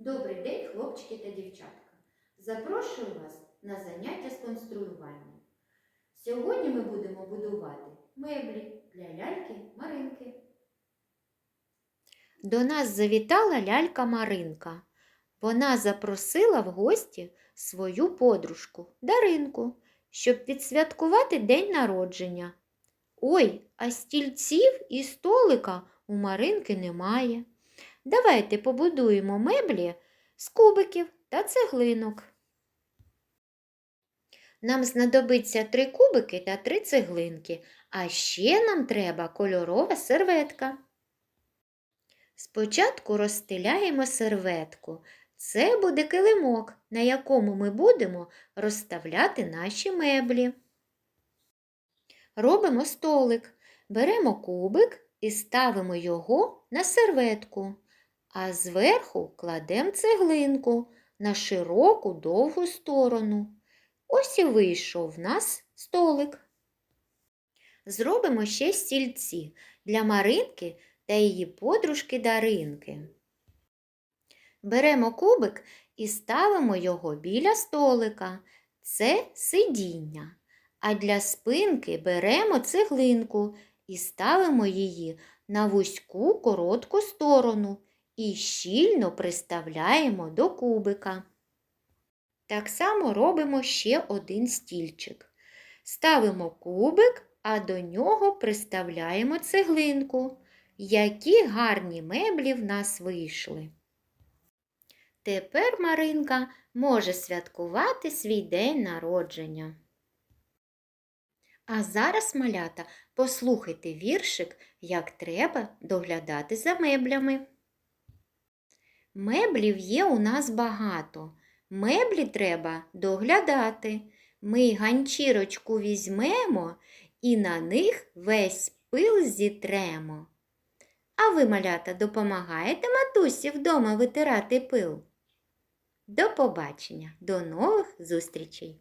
Добрий день, хлопчики та дівчатка. Запрошую вас на заняття з конструювання. Сьогодні ми будемо будувати меблі для ляльки Маринки. До нас завітала лялька Маринка. Вона запросила в гості свою подружку Даринку, щоб відсвяткувати день народження. Ой, а стільців і столика у Маринки немає. Давайте побудуємо меблі з кубиків та цеглинок. Нам знадобиться три кубики та три цеглинки, а ще нам треба кольорова серветка. Спочатку розстеляємо серветку. Це буде килимок, на якому ми будемо розставляти наші меблі. Робимо столик. Беремо кубик і ставимо його на серветку, а зверху кладемо цеглинку на широку довгу сторону. Ось і вийшов в нас столик. Зробимо ще стільці для Маринки та її подружки Даринки. Беремо кубик і ставимо його біля столика. Це сидіння. А для спинки беремо цеглинку і ставимо її на вузьку коротку сторону і щільно приставляємо до кубика. Так само робимо ще один стільчик. Ставимо кубик, а до нього приставляємо цеглинку. Які гарні меблі в нас вийшли. Тепер Маринка може святкувати свій день народження. А зараз, малята, послухайте віршик, як треба доглядати за меблями. Меблів є у нас багато. Меблі треба доглядати. Ми ганчірочку візьмемо і на них весь пил зітремо. А ви, малята, допомагаєте матусі вдома витирати пил? До побачення, до нових зустрічей!